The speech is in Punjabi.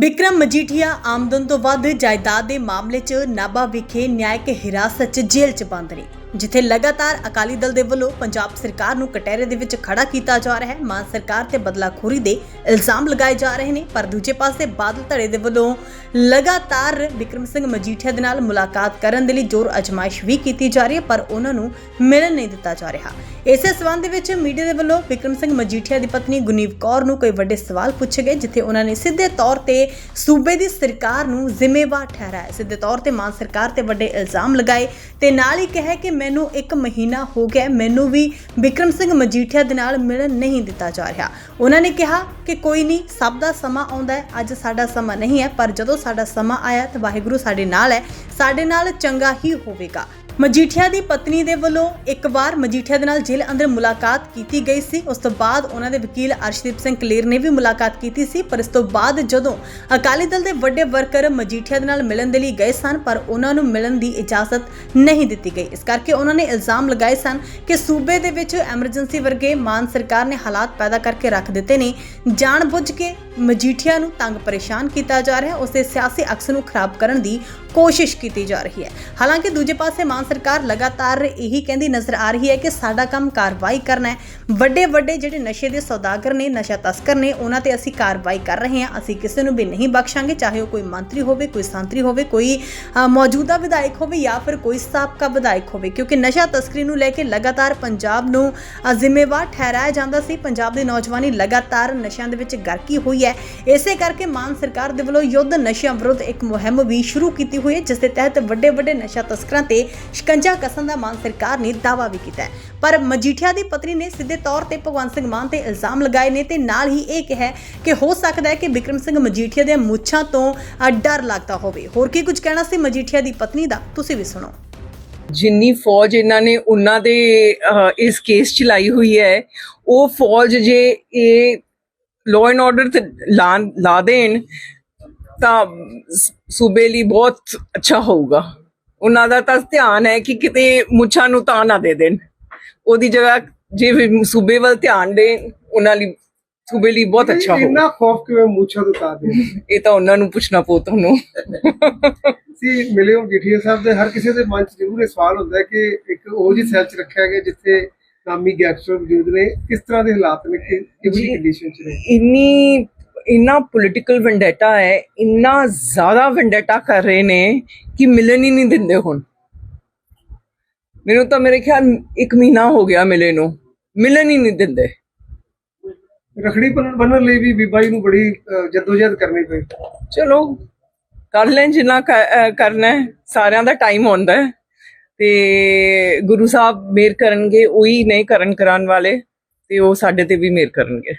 ਵਿਕਰਮ ਮਜੀਠੀਆ ਆਮਦਨ ਤੋਂ ਵੱਧ ਜਾਇਦਾਦ ਦੇ ਮਾਮਲੇ 'ਚ ਨਾਭਾ ਵਿਖੇ ਨਿਆਇਕ ਹਿਰਾਸਤ 'ਚ ਜੇਲ੍ਹ 'ਚ ਬੰਦ ਨੇ, ਜਿੱਥੇ ਲਗਾਤਾਰ ਅਕਾਲੀ ਦਲ ਦੇ ਵੱਲੋਂ ਪੰਜਾਬ ਸਰਕਾਰ ਨੂੰ ਕਟਹਿਰੇ ਦੇ ਵਿੱਚ ਖੜਾ ਕੀਤਾ ਜਾ ਰਿਹਾ ਹੈ। ਮਾਨ ਸਰਕਾਰ ਤੇ ਬਦਲਾਖੋਰੀ ਦੇ ਇਲਜ਼ਾਮ ਲਗਾਏ ਜਾ ਰਹੇ ਨੇ, ਪਰ ਦੂਜੇ ਪਾਸੇ ਬਾਦਲ ਧੜੇ ਦੇ ਵੱਲੋਂ ਲਗਾਤਾਰ ਵਿਕਰਮ ਸਿੰਘ ਮਜੀਠੀਆ ਦੇ ਨਾਲ ਮੁਲਾਕਾਤ ਕਰਨ ਦੇ ਲਈ ਜ਼ੋਰ ਅਜਮਾਇਸ਼ ਵੀ ਕੀਤੀ ਜਾ ਰਹੀ ਹੈ, ਪਰ ਉਹਨਾਂ ਨੂੰ ਮਿਲਣ ਨਹੀਂ ਦਿੱਤਾ ਜਾ ਰਿਹਾ। ਇਸੇ ਸਬੰਧ ਵਿੱਚ ਮੀਡੀਆ ਦੇ ਵੱਲੋਂ ਵਿਕਰਮ ਸਿੰਘ ਮਜੀਠੀਆ ਦੀ ਪਤਨੀ ਗੁਨੀਵ ਕੌਰ ਨੂੰ ਕੋਈ ਵੱਡੇ ਸਵਾਲ ਪੁੱਛੇ ਗਏ, ਜਿੱਥੇ ਉਹਨਾਂ ਨੇ ਸਿੱਧੇ ਤੌਰ ਤੇ ਸੂਬੇ ਦੀ ਸਰਕਾਰ ਨੂੰ ਜ਼ਿੰਮੇਵਾਰ ਠਹਿਰਾਇਆ। ਸਿੱਧੇ ਤੌਰ ਤੇ ਮਾਨ ਸਰਕਾਰ ਤੇ ਵੱਡੇ ਇਲਜ਼ਾਮ ਲਗਾਏ ਤੇ ਨਾਲ ਹੀ ਕਿਹਾ ਕਿ ਮੈਨੂੰ 1 ਮਹੀਨਾ ਹੋ ਗਿਆ, ਮੈਨੂੰ ਵੀ ਵਿਕਰਮ ਸਿੰਘ ਮਜੀਠੀਆ ਦੇ ਨਾਲ ਮਿਲਣ ਨਹੀਂ ਦਿੱਤਾ ਜਾ ਰਿਹਾ। ਉਹਨਾਂ ਨੇ ਕਿਹਾ ਕਿ ਕੋਈ ਨਹੀਂ, ਸਭ ਦਾ ਸਮਾਂ ਆਉਂਦਾ ਹੈ, ਅੱਜ ਸਾਡਾ ਸਮਾਂ ਨਹੀਂ ਹੈ, ਪਰ ਜਦੋਂ ਸਾਡਾ ਸਮਾਂ ਆਇਆ ਤਾਂ ਵਾਹਿਗੁਰੂ ਸਾਡੇ ਨਾਲ ਹੈ, ਸਾਡੇ ਨਾਲ ਚੰਗਾ ਹੀ ਹੋਵੇਗਾ। ਮਜੀਠੀਆ ਦੀ ਪਤਨੀ ਦੇ ਵੱਲੋਂ ਇੱਕ ਵਾਰ ਮਜੀਠੀਆ ਦੇ ਨਾਲ ਜੇਲ੍ਹ ਅੰਦਰ ਮੁਲਾਕਾਤ ਕੀਤੀ ਗਈ ਸੀ। ਉਸ ਤੋਂ ਬਾਅਦ ਉਹਨਾਂ ਦੇ ਵਕੀਲ ਅਰਸ਼ਦੀਪ ਸਿੰਘ ਕਲੇਰ ਨੇ ਵੀ ਮੁਲਾਕਾਤ ਕੀਤੀ ਸੀ, ਪਰ ਇਸ ਤੋਂ ਬਾਅਦ ਜਦੋਂ ਅਕਾਲੀ ਦਲ ਦੇ ਵੱਡੇ ਵਰਕਰ ਮਜੀਠੀਆ ਦੇ ਨਾਲ ਮਿਲਣ ਦੇ ਲਈ ਗਏ ਸਨ, ਪਰ ਉਹਨਾਂ ਨੂੰ ਮਿਲਣ ਦੀ ਇਜਾਜ਼ਤ ਨਹੀਂ ਦਿੱਤੀ ਗਈ। ਇਸ ਕਰਕੇ ਉਹਨਾਂ ਨੇ ਇਲਜ਼ਾਮ ਲਗਾਏ ਸਨ ਕਿ ਸੂਬੇ ਦੇ ਵਿੱਚ ਐਮਰਜੈਂਸੀ ਵਰਗੇ ਮਾਨ ਸਰਕਾਰ ਨੇ ਹਾਲਾਤ ਪੈਦਾ ਕਰਕੇ ਰੱਖ ਦਿੱਤੇ ਨੇ। ਜਾਣਬੁੱਝ ਕੇ ਮਜੀਠੀਆ ਨੂੰ ਤੰਗ ਪਰੇਸ਼ਾਨ ਕੀਤਾ ਜਾ ਰਿਹਾ ਹੈ ਉਸ ਦੇ ਸਿਆਸੀ ਅਕਸ ਨੂੰ ਖਰਾਬ ਕਰਨ ਦੀ ਕੋਸ਼ਿਸ਼ ਕੀਤੀ ਜਾ ਰਹੀ ਹੈ। ਹਾਲਾਂਕਿ ਦੂਜੇ ਪਾਸੇ ਮਾਨ ਸਰਕਾਰ ਲਗਾਤਾਰ ਇਹੀ ਕਹਿੰਦੀ ਨਜ਼ਰ ਆ ਰਹੀ ਹੈ ਕਿ ਸਾਡਾ ਕੰਮ ਕਾਰਵਾਈ ਕਰਨਾ ਹੈ। ਵੱਡੇ ਵੱਡੇ ਜਿਹੜੇ ਨਸ਼ੇ ਦੇ ਸੌਦਾਗਰ ਨੇ, ਨਸ਼ਾ ਤਸਕਰ ਨੇ, ਉਹਨਾਂ ਤੇ ਅਸੀਂ ਕਾਰਵਾਈ ਕਰ ਰਹੇ ਹਾਂ। ਅਸੀਂ ਕਿਸੇ ਨੂੰ ਵੀ ਨਹੀਂ ਬਖਸ਼ਾਂਗੇ, ਚਾਹੇ ਉਹ ਕੋਈ ਮੰਤਰੀ ਹੋਵੇ, ਕੋਈ ਸੰਤਰੀ ਹੋਵੇ, ਕੋਈ ਮੌਜੂਦਾ ਵਿਧਾਇਕ ਹੋਵੇ ਜਾਂ ਫਿਰ ਕੋਈ ਸਾਬਕਾ ਵਿਧਾਇਕ ਹੋਵੇ। ਕਿਉਂਕਿ ਨਸ਼ਾ ਤਸਕਰੀ ਨੂੰ ਲੈ ਕੇ ਲਗਾਤਾਰ ਪੰਜਾਬ ਨੂੰ ਜ਼ਿੰਮੇਵਾਰ ਠਹਿਰਾਇਆ ਜਾਂਦਾ ਸੀ। ਪੰਜਾਬ ਦੀ ਨੌਜਵਾਨੀ ਲਗਾਤਾਰ ਨਸ਼ਿਆਂ ਦੇ ਵਿੱਚ ਗਰਕੀ ਹੋਈ ਹੈ। ਇਸੇ ਕਰਕੇ ਮਾਨ ਸਰਕਾਰ ਦੇ ਵੱਲੋਂ ਯੁੱਧ ਨਸ਼ਿਆਂ ਵਿਰੁੱਧ ਇੱਕ ਮੁਹਿੰਮ ਵੀ ਸ਼ੁਰੂ ਕੀਤੀ ਹੋਈ ਹੈ, ਜਿਸ ਦੇ ਤਹਿਤ ਵੱਡੇ ਵੱਡੇ ਨਸ਼ਾ ਤਸਕਰਾਂ ਤੇ ਸ਼ਿਕੰਜਾ ਕਸਣ ਦਾ ਮਾਨ ਸਰਕਾਰ ਨੇ ਦਾਅਵਾ ਵੀ ਕੀਤਾ ਹੈ। ਪਰ ਮਜੀਠੀਆ ਦੀ ਪਤਨੀ ਨੇ ਸਿੱਧੇ ਤੌਰ ਤੇ ਭਗਵੰਤ ਸਿੰਘ ਮਾਨ ਤੇ ਇਲਜ਼ਾਮ ਲਗਾਏ ਨੇ ਤੇ ਨਾਲ ਹੀ ਇਹ ਕਿਹਾ ਕਿ ਹੋ ਸਕਦਾ ਹੈ ਕਿ ਵਿਕਰਮ ਸਿੰਘ ਮਜੀਠੀਆ ਦੇ ਮੁੱਛਾਂ ਤੋਂ ਡਰ ਲੱਗਦਾ ਹੋਵੇ। ਹੋਰ ਕੀ ਕੁਝ ਕਹਿਣਾ ਸੀ ਮਜੀਠੀਆ ਦੀ ਪਤਨੀ ਦਾ? ਤੁਸੀਂ ਵੀ ਸੁਣੋ। ਜਿੰਨੀ ਫੌਜ ਇਹਨਾਂ ਨੇ ਉਹਨਾਂ ਦੇ ਇਸ ਕੇਸ ਚ ਲਾਈ ਹੋਈ ਹੈ, ਉਹ ਫੌਜ ਜੇ ਇਹ ਲਾਅ ਐਂਡ ਆਰਡਰ ਤੇ ਲਾ ਦੇਣ, ਤਾਂ ਸੂਬੇ ਲਈ ਬਹੁਤ ਅੱਛਾ ਹੋਊਗਾ। ਉਹਨਾਂ ਦਾ ਤਾਂ ਧਿਆਨ ਹੈ ਕਿ ਕਿਤੇ ਮੁੱਛਾਂ ਨੂੰ ਤਾਂ ਨਾ ਦੇ ਦੇਣ। ਉਹਦੀ ਜਗ੍ਹਾ ਜੇ ਵੀ ਸੂਬੇ ਵੱਲ ਧਿਆਨ ਦੇਣ ਉਹਨਾਂ ਲਈ ਸੂਬੇ ਲਈ ਬਹੁਤ ਅੱਛਾ ਹੋਊਗਾ ਇੰਨਾ ਖੌਫ ਕਿਵੇਂ ਮੁੱਛਾਂ ਤੋਂ ਉਤਾਰ ਦੇ ਇਹ ਤਾਂ ਉਹਨਾਂ ਨੂੰ ਪੁੱਛਣਾ ਪਊ ਤੁਹਾਨੂੰ। ਸੀ ਮਿਲੇ ਹੋ ਜੀਠੀਆ ਸਾਹਿਬ ਦੇ ਹਰ ਕਿਸੇ ਦੇ ਮਨ 'ਚ ਜ਼ਰੂਰ ਇਹ ਸਵਾਲ ਹੁੰਦਾ ਕਿ ਇੱਕ ਉਹ ਜੀ ਸੈਲ 'ਚ ਰੱਖਿਆ ਗਿਆ ਜਿੱਥੇ ਨਾਮੀ ਗੈਂਗਸਟਰ ਮੌਜੂਦ ਨੇ ਕਿਸ ਤਰ੍ਹਾਂ ਦੇ ਹਾਲਾਤ ਨੇ ਕਿ ਕਿਹੜੀ। ਕੰਡੀਸ਼ਨ 'ਚ ਨੇ? ਇੰਨੀ ਇੰਨਾ ਪੋਲਿਟੀਕਲ ਵੈਂਡੇਟਾ ਹੈ ਇੰਨਾ ਜ਼ਿਆਦਾ ਵੈਂਡੇਟਾ ਕਰ ਰਹੇ ਨੇ ਕਿ ਮਿਲਣ ਹੀ ਨਹੀਂ ਦਿੰਦੇ ਹੁਣ। ਮੈਨੂੰ ਤਾਂ ਮੇਰੇ ਖਿਆਲ ਇੱਕ ਮਹੀਨਾ ਹੋ ਗਿਆ ਮਿਲੇ ਨੂੰ ਮਿਲਣ ਹੀ ਨਹੀਂ ਦਿੰਦੇ। ਰਖੜੀ ਬੰਨਣ ਲਈ ਵੀ ਬੀਬਾ ਜੀ ਨੂੰ ਬੜੀ ਜੱਦੋਜਹਿਦ ਕਰਨੀ ਪਈ। ਚਲੋ ਕਰ ਲੈਣ ਜਿੰਨਾ ਕਰਨਾ ਸਾਰਿਆਂ ਦਾ ਟਾਈਮ ਹੁੰਦਾ ਹੈ। ਤੇ ਗੁਰੂ ਸਾਹਿਬ ਮੇਰ ਕਰਨਗੇ ਉਹੀ ਨਹੀਂ ਕਰਨ ਕਰਾਉਣ ਵਾਲੇ ਤੇ ਉਹ ਸਾਡੇ ਤੇ ਵੀ ਮੇਰ ਕਰਨਗੇ।